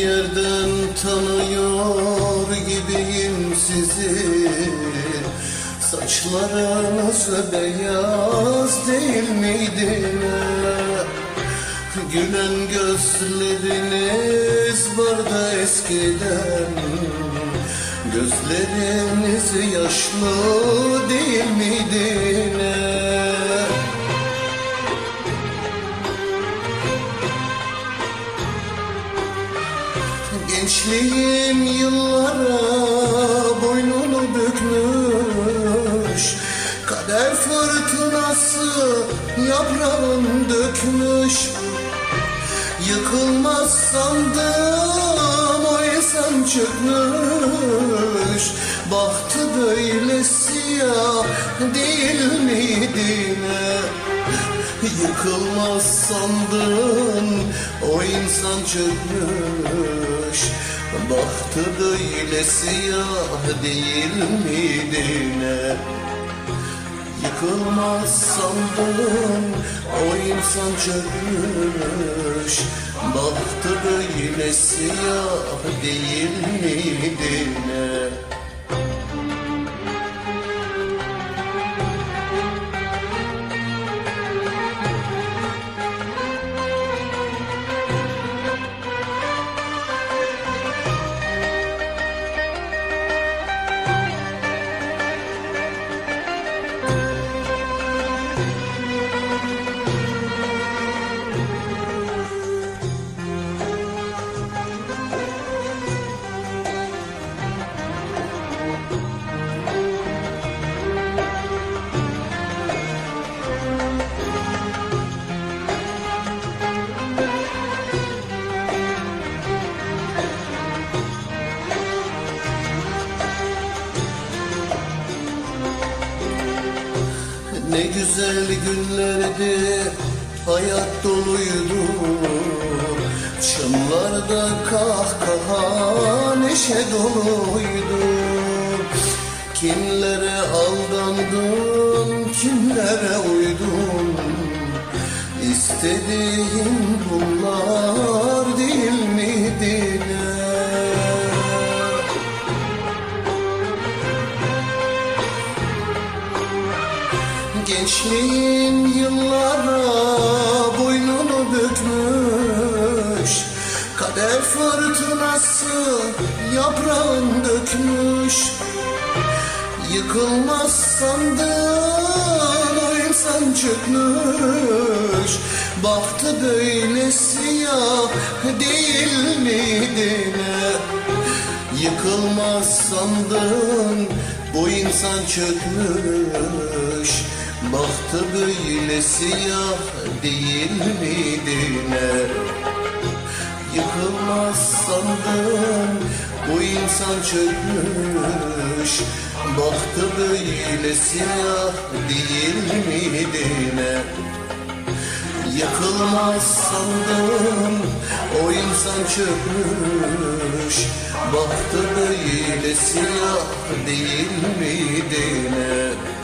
yerden tanıyor gibiyim sizi Saçlarınız beyaz değil miydi? Gülen gözleriniz vardı eskiden Gözleriniz yaşlı değil miydi? Gençliğim yıllara boynunu bükmüş. Kader fırtınası yaprağın dökmüş. Yıkılmaz sandım o insan çökmüş. Bahtı böyle siyah değil miydi ne? Yıkılmaz sandın o insan çökmüş Bahtı böyle siyah değil miydi ne? Yıkılmaz sandın o insan çökmüş Bahtı böyle siyah değil miydi ne? Ne güzel günlerdi hayat doluydu. Çımlarda kahkaha neşe doluydu. Kimlere aldandım kimlere uydum? İstediğim bunlar Gençliğin yıllara boynunu bükmüş. Kader fırtınası yaprağın dökmüş. Yıkılmaz sandın o insan çökmüş. Bahtı böyle siyah değil miydi ne? Yıkılmaz sandın bu insan çökmüş Bahtı böyle siyah değil miydi ne? Yıkılmaz sandın bu insan çökmüş Bahtı böyle siyah değil miydi ne? Yıkılmaz sandım o insan çökmüş Bahtı böyle siyah değil miydi ne?